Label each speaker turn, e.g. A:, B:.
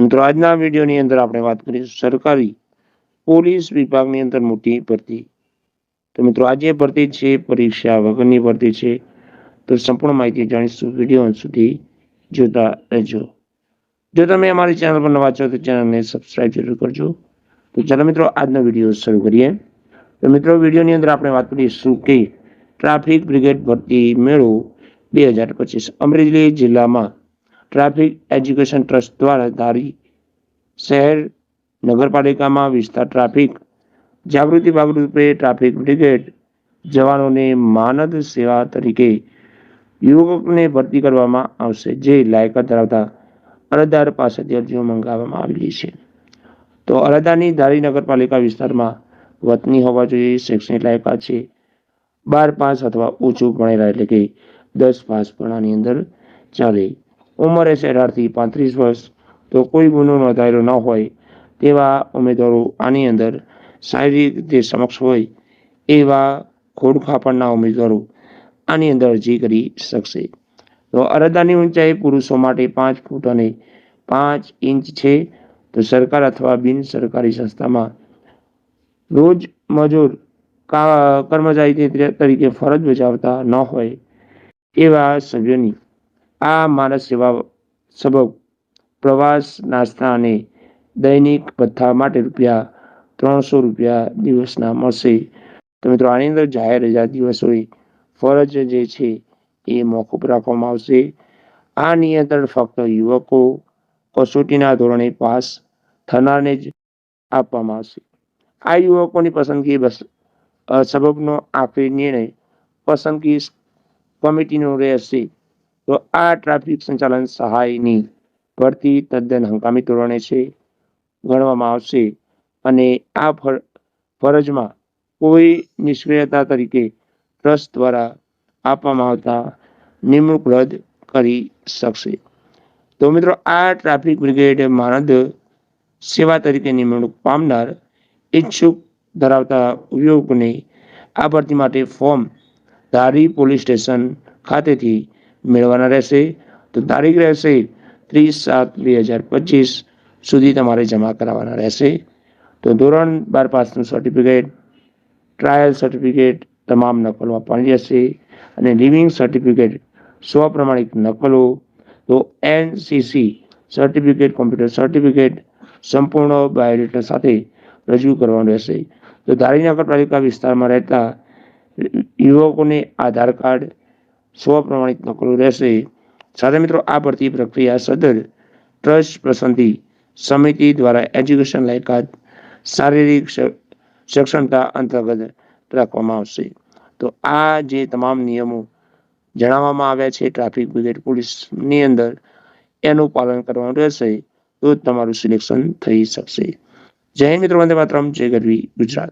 A: મિત્રો, આજના વિડીયોની અંદર આપણે વાત કરીશું સરકારી પોલીસ વિભાગની અંદર મોટી ભરતી. તો મિત્રો, આજે ભરતી છે, પરીક્ષા વગરની ભરતી છે. તો સંપૂર્ણ માહિતી જાણીશું વીડિયો સુધી જોતા રહેજો. જો તમે અમારી ચેનલ પર નવા છો, તો ચેનલને સબસ્ક્રાઇબ જરૂર કરજો. તો ચાલો મિત્રો, આજનો વીડિયો શરૂ કરીએ. તો મિત્રો, વિડીયોની અંદર આપણે વાત કરીશું કે ટ્રાફિક બ્રિગેડ ભરતી મેળો બે હજાર પચીસ અમરેલી જિલ્લામાં ટ્રાફિક એજ્યુકેશન ટ્રસ્ટ દ્વારા ધારી શહેર નગરપાલિકામાં વિસ્તાર ટ્રાફિક જાગૃતિ ભાગરૂપે ટ્રાફિક બ્રિગેડ જવાનોને માનદ સેવા તરીકે યુવકને ભરતી કરવામાં આવશે, જે લાયકાત ધરાવતા અરજદાર પાસેથી અરજીઓ મંગાવવામાં આવેલી છે. તો અરજદારની ધારી નગરપાલિકા વિસ્તારમાં વતની હોવા જોઈએ, શૈક્ષણિક લાયકાત છે. બાર પાસ અથવા ઓછું ભણેલા એટલે કે દસ પાસ ભણવાની અંદર ચાલે. ઉંમર હશે અઢારથી પાંત્રીસ વર્ષ. તો કોઈ ગુનો નોંધાયેલો ન હોય તેવા ઉમેદવારો આની અંદર શારીરિક રીતે સમક્ષ હોય એવા ખોડખાપણના ઉમેદવારો આની અંદર અરજી કરી શકશે. તો અરજદારની ઊંચાઈ પુરુષો માટે પાંચ ફૂટ અને પાંચ ઇંચ છે. તો સરકાર અથવા બિન સરકારી સંસ્થામાં રોજ મજૂર કર્મચારી તરીકે ફરજ બજાવતા ન હોય એવા સભ્યોની આ માનસ સેવા સબબ પ્રવાસ નાસ્તા અને દૈનિક ભથ્થા માટે રૂપિયા ત્રણસો રૂપિયા દિવસના મળશે. તો મિત્રો, આની અંદર જાહેર રજા દિવસ હોય, ફરજ જે છે એ મોકૂફ રાખવામાં આવશે. આ નિયંત્રણ ફક્ત યુવકો કસોટીના ધોરણે પાસ થનારને જ આપવામાં આવશે. આ યુવકોની પસંદગી બસ સબબનો આખરી નિર્ણય પસંદગી કમિટીનો રહેશે. તો આ ટ્રાફિક સંચાલન સહાયની ભરતી તદ્દન હંગામી ધોરણે છે, ગણવામાં આવશે અને આ ફર- ફરજમાં કોઈ નિષ્ક્રિયતા તરીકે ટ્રસ્ટ દ્વારા આપવામાં આવતા નિમણૂક રદ કરી શકશે. તો મિત્રો, આ ટ્રાફિક બ્રિગેડ માનદ સેવા તરીકે નિમણૂક પામનાર ઈચ્છુક ધરાવતા ઉપયોગને આ ભરતી માટે ફોર્મ ધારી પોલીસ સ્ટેશન ખાતેથી મેળવવાના રહેશે. તો તારીખ રહેશે ત્રીસ સાત બે હજાર પચીસ સુધી તમારે જમા કરાવવાના રહેશે. તો ધોરણ બાર પાસનું સર્ટિફિકેટ ટ્રાયલ સર્ટિફિકેટ તમામ નકલો આપવાની રહેશે અને લિવિંગ સર્ટિફિકેટ સ્વપ્રમાણિક નકલો. તો એનસીસી સર્ટિફિકેટ કોમ્પ્યુટર સર્ટિફિકેટ સંપૂર્ણ બાયોડેટા સાથે રજૂ કરવાનું રહેશે. તો ધારી નગરપાલિકા વિસ્તારમાં રહેતા યુવકોને આધાર કાર્ડ સ્વપ્રમાણિત નકલો રહેશે. સાથે મિત્રો, આ ભરતી પ્રક્રિયા સદર ટ્રસ્ટ પસંદી સમિતિ દ્વારા એજ્યુકેશન લાયકાત, શારીરિક સક્ષમતા અંતર્ગત રાખવામાં આવશે. તો આ જે તમામ નિયમો જણાવવામાં આવ્યા છે, ટ્રાફિક બ્રિગેડ પોલીસની અંદર, એનું પાલન કરવાનું રહેશે, તો તમારું સિલેક્શન થઈ શકશે. જય મિત્રો, વંદે માતરમ, જય ગરવી ગુજરાત.